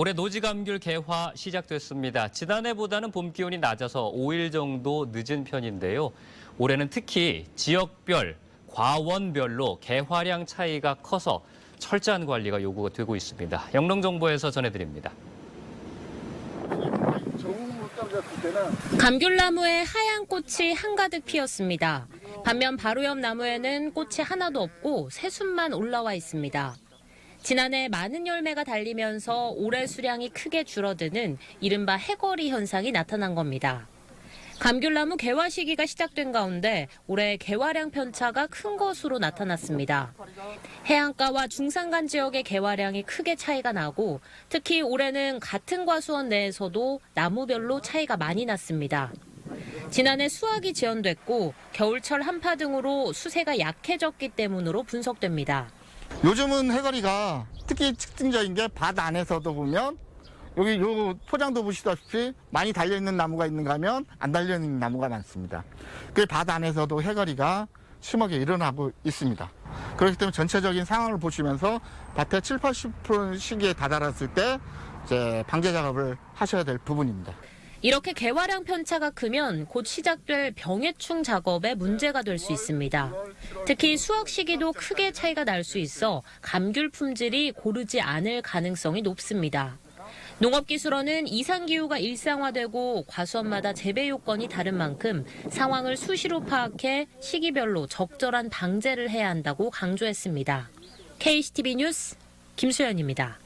올해 노지감귤 개화 시작됐습니다. 지난해보다는 봄 기온이 낮아서 5일 정도 늦은 편인데요. 올해는 특히 지역별, 과원별로 개화량 차이가 커서 철저한 관리가 요구가 되고 있습니다. 영농정보에서 전해드립니다. 감귤나무에 하얀 꽃이 한가득 피었습니다. 반면 바로 옆 나무에는 꽃이 하나도 없고 새순만 올라와 있습니다. 지난해 많은 열매가 달리면서 올해 수량이 크게 줄어드는 이른바 해거리 현상이 나타난 겁니다. 감귤나무 개화 시기가 시작된 가운데 올해 개화량 편차가 큰 것으로 나타났습니다. 해안가와 중산간 지역의 개화량이 크게 차이가 나고 특히 올해는 같은 과수원 내에서도 나무별로 차이가 많이 났습니다. 지난해 수확이 지연됐고 겨울철 한파 등으로 수세가 약해졌기 때문으로 분석됩니다. 요즘은 해거리가 특히 특징적인 게 밭 안에서도 보면 여기 요 포장도 보시다시피 많이 달려있는 나무가 있는가 하면 안 달려있는 나무가 많습니다. 그 밭 안에서도 해거리가 심하게 일어나고 있습니다. 그렇기 때문에 전체적인 상황을 보시면서 밭의 7, 80% 시기에 다다랐을 때 이제 방제 작업을 하셔야 될 부분입니다. 이렇게 개화량 편차가 크면 곧 시작될 병해충 작업에 문제가 될 수 있습니다. 특히 수확 시기도 크게 차이가 날 수 있어 감귤 품질이 고르지 않을 가능성이 높습니다. 농업기술원은 이상기후가 일상화되고 과수원마다 재배 요건이 다른 만큼 상황을 수시로 파악해 시기별로 적절한 방제를 해야 한다고 강조했습니다. KCTV 뉴스 김수연입니다.